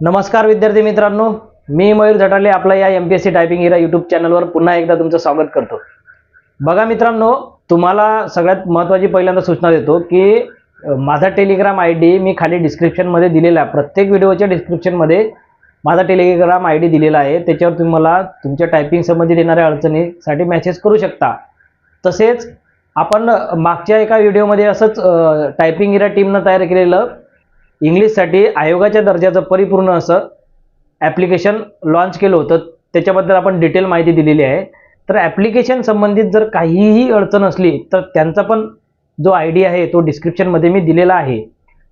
नमस्कार विद्यार्थी मित्रांनो मी मयूर झटाले आपला या M P S C typing era YouTube चॅनलवर पुन्हा एकदा तुमचं स्वागत करतो. बघा मित्रांनो तुम्हाला सगळ्यात महत्त्वाची पहिल्यांदा सूचना देतो की माझा टेलिग्राम आय डी मी खाली डिस्क्रिप्शनमध्ये दिलेला आहे. प्रत्येक व्हिडिओच्या डिस्क्रिप्शनमध्ये माझा टेलिग्राम आय डी दिलेला आहे. त्याच्यावर तुम्ही मला तुमच्या टायपिंग संबंधित येणाऱ्या अडचणीसाठी मेसेज करू शकता. तसेच आपण मागच्या एका व्हिडिओमध्ये असंच टायपिंग इरा टीमनं तयार केलेलं इंग्लिशसाठी आयोगाच्या दर्जाचं परिपूर्ण असं ॲप्लिकेशन लॉन्च केलं होतं. त्याच्याबद्दल आपण डिटेल माहिती दिलेली आहे. तर ॲप्लिकेशन संबंधित जर काहीही अडचण असली तर त्यांचा पण जो आय डी आहे तो डिस्क्रिप्शनमध्ये मी दिलेला आहे.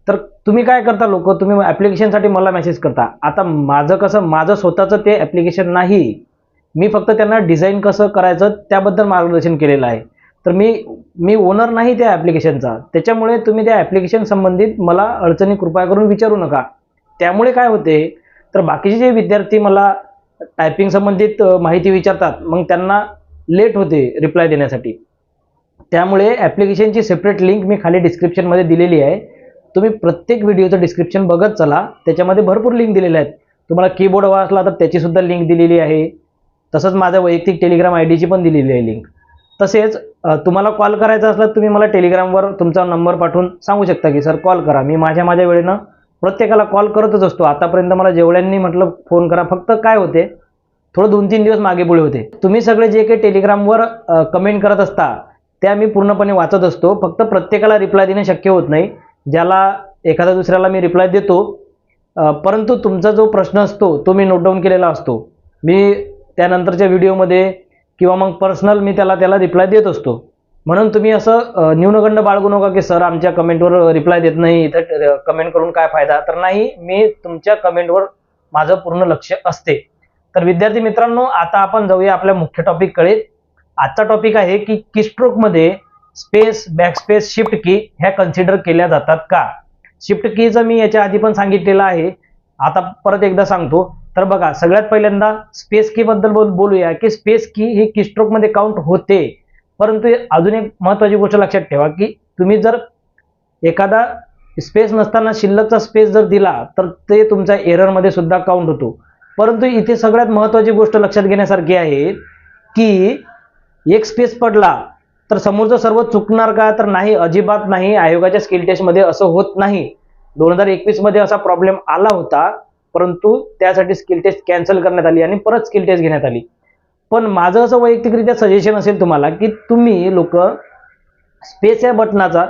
तर तुम्ही काय करता लोक? तुम्ही ॲप्लिकेशनसाठी मला मेसेज करता. आता माझं कसं माझं स्वतःचं ते ॲप्लिकेशन नाही. मी फक्त त्यांना डिझाईन कसं करायचं त्याबद्दल मार्गदर्शन केलेलं आहे. तर मी मी ओनर नाही त्या ॲप्लिकेशनचा त्याच्यामुळे तुम्ही त्या ॲप्लिकेशन संबंधित मला अडचणी कृपया करून विचारू नका. त्यामुळे काय होते तर बाकीचे जे विद्यार्थी मला टायपिंग संबंधित माहिती विचारतात मग त्यांना लेट होते रिप्लाय देण्यासाठी. त्यामुळे ॲप्लिकेशनची सेपरेट लिंक मी खाली डिस्क्रिप्शनमध्ये दिलेली आहे. तुम्ही प्रत्येक व्हिडिओचं डिस्क्रिप्शन बघत चला. त्याच्यामध्ये भरपूर लिंक दिलेल्या आहेत. तुम्हाला कीबोर्ड हवा असला तर त्याचीसुद्धा लिंक दिलेली आहे. तसंच माझ्या वैयक्तिक टेलिग्राम आय डीची पण दिलेली आहे लिंक तसेच तुम्हाला कॉल करायचा असला तुम्ही मला टेलिग्रामवर तुमचा नंबर पाठवून सांगू शकता की सर कॉल करा. मी माझ्या माझ्या वेळेनं प्रत्येकाला कॉल करतच असतो. आतापर्यंत मला जेवढ्यांनी म्हटलं फोन करा. फक्त काय होते? थोडं दोन तीन दिवस मागे पुढे होते. तुम्ही सगळे जे काही टेलिग्रामवर कमेंट करत असता त्या मी पूर्णपणे वाचत असतो. फक्त प्रत्येकाला रिप्लाय देणे शक्य होत नाही. ज्याला एखाद्या दुसऱ्याला मी रिप्लाय देतो परंतु तुमचा जो प्रश्न असतो तो मी नोट डाऊन केलेला असतो. मी त्यानंतरच्या व्हिडिओमध्ये किंवा मग पर्सनल मी त्याला त्याला रिप्लाय देत असतो. म्हणून तुम्ही असं न्यूनगंड बाळगू नका की सर आमच्या कमेंटवर रिप्लाय देत नाही इथं कमेंट करून काय फायदा? तर नाही मी तुमच्या कमेंटवर माझं पूर्ण लक्ष असते. तर विद्यार्थी मित्रांनो आता आपण जाऊया आपल्या मुख्य टॉपिककडे आजचा टॉपिक आहे की किस्ट्रोकमध्ये स्पेस बॅकस्पेस शिफ्ट की ह्या कन्सिडर केल्या जातात का? शिफ्ट कीचं मी याच्या आधी पण सांगितलेलं आहे. आता परत एकदा सांगतो. तर बघा सगळ्यात पहिल्यांदा स्पेस की बद्दल बोल बोलूया की स्पेस की ही किस्ट्रोकमध्ये काउंट होते. परंतु अजून एक महत्वाची गोष्ट लक्षात ठेवा की तुम्ही जर एखादा स्पेस नसताना शिल्लकचा स्पेस जर दिला तर ते तुमच्या एररमध्ये सुद्धा काउंट होतो. परंतु इथे सगळ्यात महत्वाची गोष्ट लक्षात घेण्यासारखी आहे की एक स्पेस पडला तर समोरचं सर्व चुकणार का? तर नाही अजिबात नाही. आयोगाच्या स्किल टेस्टमध्ये असं होत नाही. दोन हजार एकवीसमध्ये असा प्रॉब्लेम आला होता परंतु त्यासाठी स्किल टेस्ट कॅन्सल करण्यात आली आणि परत स्किल टेस्ट घेण्यात आली. पण माझं असं वैयक्तिकरित्या सजेशन असेल तुम्हाला की तुम्ही लोक स्पेस या बटनाचा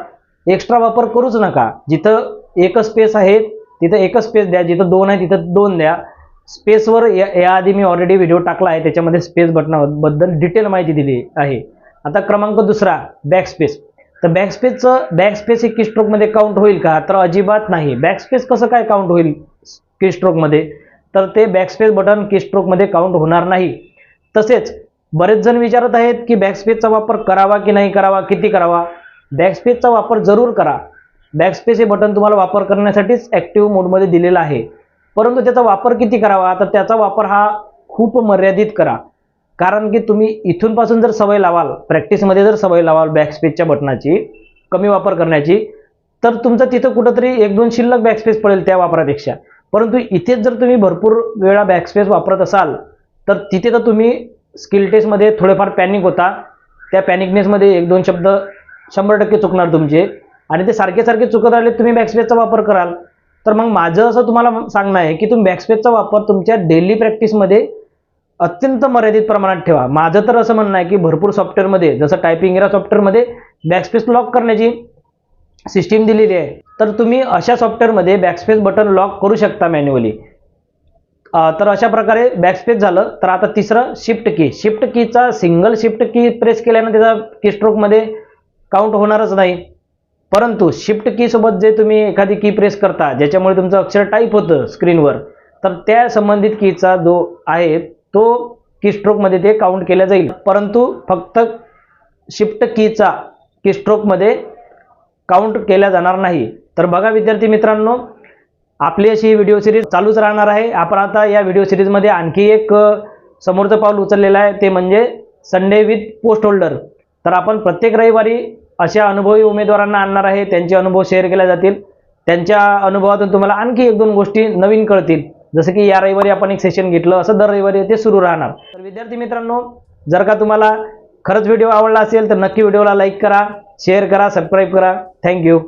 एक्स्ट्रा वापर करूच नका. जिथं एकच स्पेस आहे तिथं एकच स्पेस द्या जिथं दोन आहे तिथं दोन द्या. स्पेसवर या याआधी मी ऑलरेडी व्हिडिओ टाकला आहे त्याच्यामध्ये स्पेस बटनाबद्दल डिटेल माहिती दिली आहे. आता क्रमांक दुसरा बॅक स्पेस तर बॅकस्पेसचं बॅकस्पेस बॅक स्पेस हे काउंट होईल का? तर अजिबात नाही. बॅकस्पेस कसं काय काउंट होईल कीस्ट्रोकमध्ये तर ते बॅकस्पेस बटन बटन कीस्ट्रोकमध्ये काउंट होणार नाही. तसेच बरेच जण विचारत आहेत की बॅकस्पेसचा वापर करावा की नाही करावा? किती करावा? बॅकस्पेसचा वापर जरूर करा. बॅकस्पेस हे बटन तुम्हाला वापर करण्यासाठीच ॲक्टिव्ह मोडमध्ये दिलेलं आहे. परंतु त्याचा वापर किती करावा? तर त्याचा वापर हा खूप मर्यादित करा. कारण की तुम्ही इथून पासून जर सवय लावाल प्रॅक्टिसमध्ये जर सवय लावाल बॅकस्पेसच्या बटनाची कमी वापर करण्याची तर तुमचं तिथं कुठंतरी एक दोन शिल्लक बॅकस्पेस पडेल त्या वापरापेक्षा. परंतु इथेच जर तुम्ही भरपूर वेळा बॅकस्पेस वापरत असाल तर तिथे तर तुम्ही स्किल टेस्टमध्ये थोडेफार पॅनिक होता. त्या पॅनिकनेसमध्ये एक दोन शब्द शंभर टक्के चुकणार तुमचे. आणि ते सारखे सारखे चुकत राहिले तुम्ही बॅकस्पेसचा वापर कराल. तर मग माझं असं तुम्हाला सांगणं आहे की तुम्ही बॅकस्पेसचा वापर तुमच्या डेली प्रॅक्टिसमध्ये अत्यंत मर्यादित प्रमाणात ठेवा. माझं तर असं म्हणणं आहे की भरपूर सॉफ्टवेअरमध्ये जसं टायपिंग या सॉफ्टवेअरमध्ये बॅकस्पेस लॉक करण्याची सिस्टीम दिलेली आहे. तर तुम्ही अशा सॉफ्टवेअरमध्ये बॅकस्पेस बटन लॉक करू शकता मॅन्युअली तर अशा प्रकारे बॅकस्पेस झालं. तर आता तिसरं शिफ्ट की शिफ्ट कीचा सिंगल शिफ्ट की प्रेस केल्यानं त्याचा कीस्ट्रोकमध्ये काउंट होणारच नाही. परंतु शिफ्ट कीसोबत जे तुम्ही एखादी की प्रेस करता ज्याच्यामुळे तुमचं अक्षर टाईप होतं स्क्रीनवर तर त्या संबंधित कीचा जो आहे तो किस्ट्रोकमध्ये ते काउंट केल्या जाईल. परंतु फक्त शिफ्ट कीचा कीस्ट्रोकमध्ये काउंट केल्या जाणार नाही. तर बघा विद्यार्थी मित्रांनो आपली अशी ही व्हिडिओ सिरीज चालूच राहणार आहे. आपण आता या व्हिडिओ सिरीजमध्ये आणखी एक समोरचं पाऊल उचललेलं आहे. ते म्हणजे संडे विथ पोस्ट होल्डर तर आपण प्रत्येक रविवारी अशा अनुभवी उमेदवारांना आणणार आहे. त्यांचे अनुभव शेअर केले जातील. त्यांच्या अनुभवातून तुम्हाला आणखी एक दोन गोष्टी नवीन कळतील. जसं की या रविवारी आपण एक सेशन घेतलं असं दर रविवारी ते सुरू राहणार. तर विद्यार्थी मित्रांनो जर का तुम्हाला खरंच व्हिडिओ आवडला असेल तर नक्की व्हिडिओला लाईक करा शेअर करा सबस्क्राईब करा. थँक्यू